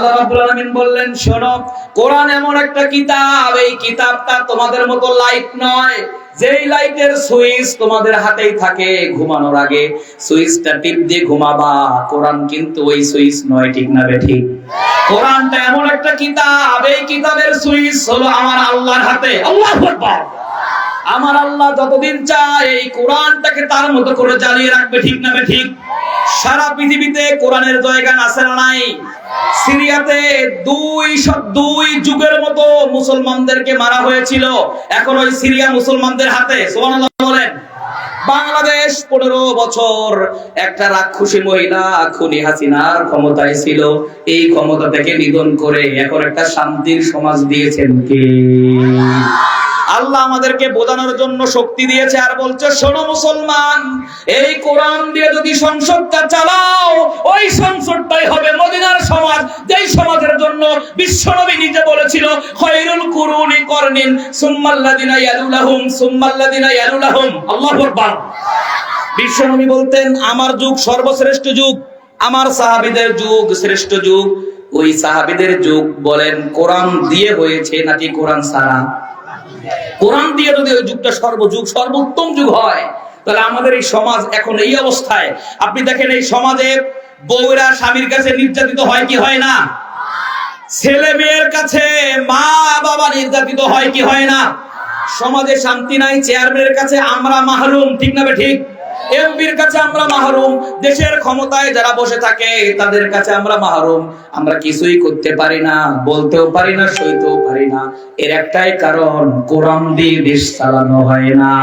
আল্লাহ রাব্বুল আলামিন বললেন, শোনো, কোরআন এমন একটা কিতাব, এই কিতাবটা তোমাদের মতো লাইট নয়। যেই লাইটের সুইচ তোমাদের হাতেই থাকে ঘুমানোর আগে। সুইচটা টিপ দিয়ে ঘুমাবা। কোরআন কিন্তু ওই সুইচ নয়, ঠিক না ঠিক? কোরআনটা এমন একটা কিতাব, এই কিতাবের সুইচ হলো আমার আল্লাহর হাতে। আল্লাহু আকবার। আমার আল্লাহ যতদিন চায় এই কোরআনটাকে তার মতো করে জ্বালিয়ে রাখবে, ঠিক না ঠিক? সারা পৃথিবীতে কোরআনের জায়গা আছে না নাই? সিরিয়াতে দুই দুই যুগের মতো মুসলমানদেরকে মারা হয়েছিল। এখন ওই সিরিয়া মুসলমানদের হাতে, সুবহানাল্লাহ বলেন। বাংলাদেশ পনেরো বছর একটা রাক্ষসী মহিলা খুনি হাসিনার ক্ষমতায় ছিল। এই ক্ষমতা থেকে নিধন করে এখন একটা শান্তির সমাজ দিয়েছেন কে? আল্লাহ আমাদেরকে বোঝানোর জন্য শক্তি দিয়েছে আর বলছে, শোনো মুসলমান, এই কোরআন দিয়ে যদি সংসদটা চালাও, ওই সংসদটাই হবে মদিনার সমাজ। যেই সমাজের জন্য বিশ্বনবী নিজে বলেছিল, খৈরুল কুরুনি করনিন সুম্মাল্লাযিনা ইয়ালুলাহুম সুম্মাল্লাযিনা ইয়ালুলাহুম। আল্লাহু আকবার। বিশ্বনবী বলতেন, আমার যুগ সর্বশ্রেষ্ঠ যুগ, আমার সাহাবীদের যুগ শ্রেষ্ঠ যুগ। ওই সাহাবীদের যুগ বলেন, কোরআন দিয়ে হয়েছে নাকি কোরআন ছাড়া? কোরআন দিয়ে যদি ওই যুগটা সর্বযুগ, সর্বোত্তম যুগ হয়, তাহলে আমাদের এই সমাজ এখন এই অবস্থায়। আপনি দেখেন এই সমাজে বউরা স্বামীর কাছে নির্যাতিত হয় কি হয় না? ছেলে মেয়ের কাছে মা বাবা নির্যাতিত হয় কি হয় না? সমাজে শান্তি নাই চেয়ারম্যানের কাছে আমরা মাহরুম, ঠিক না ঠিক? এমপির কাছে আমরা মাহরুম, দেশের ক্ষমতায় যারা বসে থাকে, তাদের কাছে আমরা মাহরুম। আমরা কিছুই করতে পারি না, বলতেও পারি না, সইতেও পারি না। এর একটাই কারণ, কোরআন দিয়ে দেশ চালানো হয় না।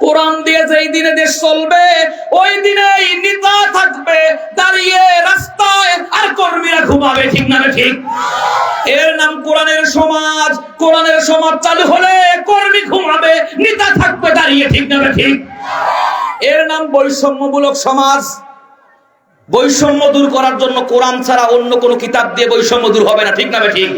কোরআন দিয়ে যেই দিনে দেশ চলবে, ওই দিনেই নেতা থাকবে, দাঁড়িয়ে রাস্তায় আর কর্মীরা ঘুমাবে, ঠিক না ঠিক? এর নাম কোরআনের সমাজ। কোরআনের সমাজ চালু হলে কর্মী ঘুমাবে, নেতা থাকবে ঠিক না ঠিক? এর নাম বৈষম্যমূলক সমাজ। বৈষম্য দূর করার জন্য কোরআন ছাড়া অন্য কোনো কিতাব দিয়ে বৈষম্য দূর হবে না, ঠিক না ঠিক।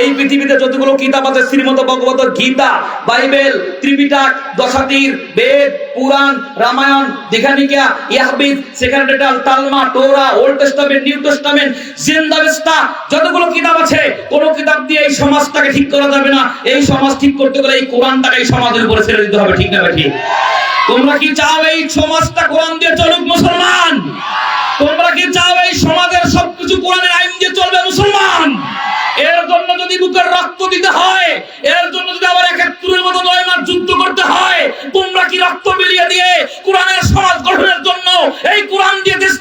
এই পৃথিবীতে যতগুলো কিতাব আছে, শ্রীমদ ভগবত গীতা, বাইবেল, ত্রিপিটক, দশাতীর, বেদ, পুরাণ, রামায়ণ, দীঘানিকা, ইয়াহবিদ সেক্রেটাল তালমা, Torah, old testament, new testament Zend Avesta যতগুলো কিতাব আছে, কোন কিতাব দিয়ে এই সমাজটাকে ঠিক করা যাবে না। এই সমাজ ঠিক করতে গেলে এই কোরআনটাকে এই সমাজের উপরে ছেড়ে দিতে হবে, ঠিক না ঠিক। তোমরা কি চাও এই সমাজটা কোরআন দিয়ে চলুক মুসলমান? তোমরা কি চাও এই সমাজের সবকিছু কোরআনের আইন দিয়ে চলবে মুসলমান? এর জন্য যদি বুকের রক্ত দিতে হয়, এর জন্য যদি আবার একাত্তরের মতো নয় মাস যুদ্ধ করতে হয়, তোমরা কি রক্ত বিলিয়ে দিয়ে কোরআনের সমাজ গঠনের জন্য এই কোরআন দিয়ে দেশ